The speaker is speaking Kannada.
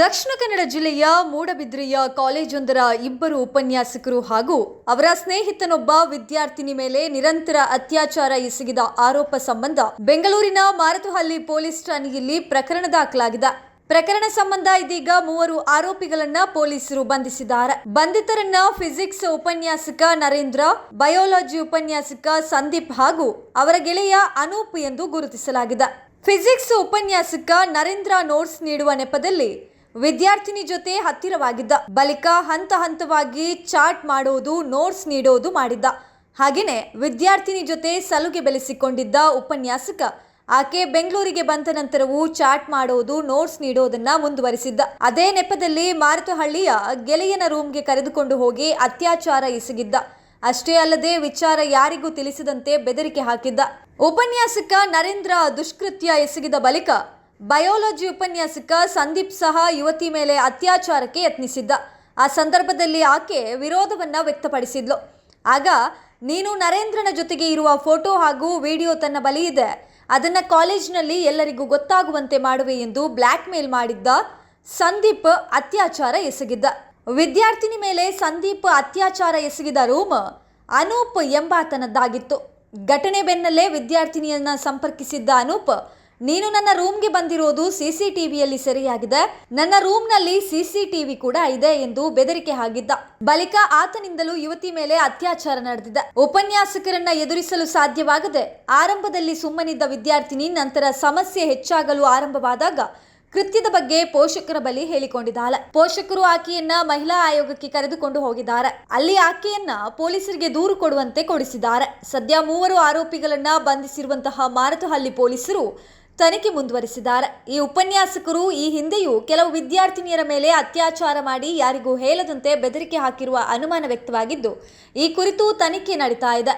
ದಕ್ಷಿಣ ಕನ್ನಡ ಜಿಲ್ಲೆಯ ಮೂಡಬಿದ್ರಿಯ ಕಾಲೇಜೊಂದರ ಇಬ್ಬರು ಉಪನ್ಯಾಸಕರು ಹಾಗೂ ಅವರ ಸ್ನೇಹಿತನೊಬ್ಬ ವಿದ್ಯಾರ್ಥಿನಿ ಮೇಲೆ ನಿರಂತರ ಅತ್ಯಾಚಾರ ಎಸಗಿದ ಆರೋಪ ಸಂಬಂಧ ಬೆಂಗಳೂರಿನ ಮಾರತಹಳ್ಳಿ ಪೊಲೀಸ್ ಠಾಣೆಯಲ್ಲಿ ಪ್ರಕರಣ ದಾಖಲಾಗಿದೆ. ಪ್ರಕರಣ ಸಂಬಂಧ ಇದೀಗ ಮೂವರು ಆರೋಪಿಗಳನ್ನ ಪೊಲೀಸರು ಬಂಧಿಸಿದ್ದಾರೆ. ಬಂಧಿತರನ್ನ ಫಿಸಿಕ್ಸ್ ಉಪನ್ಯಾಸಕ ನರೇಂದ್ರ, ಬಯೋಲಜಿ ಉಪನ್ಯಾಸಕ ಸಂದೀಪ್ ಹಾಗೂ ಅವರ ಗೆಳೆಯ ಅನೂಪ್ ಎಂದು ಗುರುತಿಸಲಾಗಿದೆ. ಫಿಸಿಕ್ಸ್ ಉಪನ್ಯಾಸಕ ನರೇಂದ್ರ ನೋಟ್ಸ್ ನೀಡುವ ನೆಪದಲ್ಲಿ ವಿದ್ಯಾರ್ಥಿನಿ ಜೊತೆ ಹತ್ತಿರವಾಗಿದ್ದ ಬಳಿಕ ಹಂತ ಹಂತವಾಗಿ ಚಾಟ್ ಮಾಡೋದು, ನೋಟ್ಸ್ ನೀಡೋದು ಮಾಡಿದ್ದ. ಹಾಗೆಯೇ ವಿದ್ಯಾರ್ಥಿನಿ ಜೊತೆ ಸಲುಗೆ ಬೆಳೆಸಿಕೊಂಡಿದ್ದ ಉಪನ್ಯಾಸಕ. ಆಕೆ ಬೆಂಗಳೂರಿಗೆ ಬಂದ ನಂತರವೂ ಚಾಟ್ ಮಾಡೋದು, ನೋಟ್ಸ್ ನೀಡೋದನ್ನ ಮುಂದುವರಿಸಿದ್ದ. ಅದೇ ನೆಪದಲ್ಲಿ ಮಾರುತಹಳ್ಳಿಯ ಗೆಳೆಯನ ರೂಮ್ಗೆ ಕರೆದುಕೊಂಡು ಹೋಗಿ ಅತ್ಯಾಚಾರ ಎಸಗಿದ್ದ. ಅಷ್ಟೇ ಅಲ್ಲದೆ ವಿಚಾರ ಯಾರಿಗೂ ತಿಳಿಸದಂತೆ ಬೆದರಿಕೆ ಹಾಕಿದ್ದ. ಉಪನ್ಯಾಸಕ ನರೇಂದ್ರ ದುಷ್ಕೃತ್ಯ ಎಸಗಿದ ಬಳಿಕ ಬಯೋಲಜಿ ಉಪನ್ಯಾಸಕ ಸಂದೀಪ್ ಸಹ ಯುವತಿ ಮೇಲೆ ಅತ್ಯಾಚಾರಕ್ಕೆ ಯತ್ನಿಸಿದ್ದ. ಆ ಸಂದರ್ಭದಲ್ಲಿ ಆಕೆ ವಿರೋಧವನ್ನು ವ್ಯಕ್ತಪಡಿಸಿದ್ಲು. ಆಗ, ನೀನು ನರೇಂದ್ರನ ಜೊತೆಗೆ ಇರುವ ಫೋಟೋ ಹಾಗೂ ವಿಡಿಯೋ ತನ್ನ ಬಳಿ ಇದೆ. ಅದನ್ನ ಕಾಲೇಜಿನಲ್ಲಿ ಎಲ್ಲರಿಗೂ ಗೊತ್ತಾಗುವಂತೆ ಮಾಡುವೆ ಎಂದು ಬ್ಲ್ಯಾಕ್ ಮೇಲ್ ಮಾಡಿದ್ದ ಸಂದೀಪ್ ಅತ್ಯಾಚಾರ ಎಸಗಿದ್ದ. ವಿದ್ಯಾರ್ಥಿನಿ ಮೇಲೆ ಸಂದೀಪ್ ಅತ್ಯಾಚಾರ ಎಸಗಿದ ರೂಮ್ ಅನೂಪ್ ಎಂಬಾತನದ್ದಾಗಿತ್ತು. ಘಟನೆ ಬೆನ್ನಲ್ಲೇ ವಿದ್ಯಾರ್ಥಿನಿಯನ್ನ ಸಂಪರ್ಕಿಸಿದ್ದ ಅನೂಪ್ ನೀನು ನನ್ನ ರೂಮ್ಗೆ ಬಂದಿರೋದು ಸಿಸಿಟಿವಿಯಲ್ಲಿ ಸರಿಯಾಗಿದೆ. ನನ್ನ ರೂಮ್ನಲ್ಲಿ ಸಿಸಿಟಿವಿ ಕೂಡ ಇದೆ ಎಂದು ಬೆದರಿಕೆ ಹಾಕಿದ್ದ ಬಳಿಕ ಆತನಿಂದಲೂ ಯುವತಿ ಮೇಲೆ ಅತ್ಯಾಚಾರ ನಡೆದಿದ್ದ ಉಪನ್ಯಾಸಕರನ್ನ ಎದುರಿಸಲು ಸಾಧ್ಯವಾಗದೆ ಆರಂಭದಲ್ಲಿ ಸುಮ್ಮನಿದ್ದ ವಿದ್ಯಾರ್ಥಿನಿ ನಂತರ ಸಮಸ್ಯೆ ಹೆಚ್ಚಾಗಲು ಆರಂಭವಾದಾಗ ಕೃತ್ಯದ ಬಗ್ಗೆ ಪೋಷಕರ ಬಳಿ ಹೇಳಿಕೊಂಡಿದ್ದಾಳೆ. ಪೋಷಕರು ಆಕೆಯನ್ನ ಮಹಿಳಾ ಆಯೋಗಕ್ಕೆ ಕರೆದುಕೊಂಡು ಹೋಗಿದ್ದಾರೆ. ಅಲ್ಲಿ ಆಕೆಯನ್ನ ಪೊಲೀಸರಿಗೆ ದೂರು ಕೊಡುವಂತೆ ಕೊಡಿಸಿದ್ದಾರೆ. ಸದ್ಯ ಮೂವರು ಆರೋಪಿಗಳನ್ನ ಬಂಧಿಸಿರುವಂತಹ ಮಾರತಹಳ್ಳಿ ಪೊಲೀಸರು ತನಿಖೆ ಮುಂದುವರಿಸಿದ್ದಾರೆ. ಈ ಉಪನ್ಯಾಸಕರು ಈ ಹಿಂದೆಯೂ ಕೆಲವು ವಿದ್ಯಾರ್ಥಿನಿಯರ ಮೇಲೆ ಅತ್ಯಾಚಾರ ಮಾಡಿ ಯಾರಿಗೂ ಹೇಳದಂತೆ ಬೆದರಿಕೆ ಹಾಕಿರುವ ಅನುಮಾನ ವ್ಯಕ್ತವಾಗಿದ್ದು, ಈ ಕುರಿತು ತನಿಖೆ ನಡೀತಾ ಇದೆ.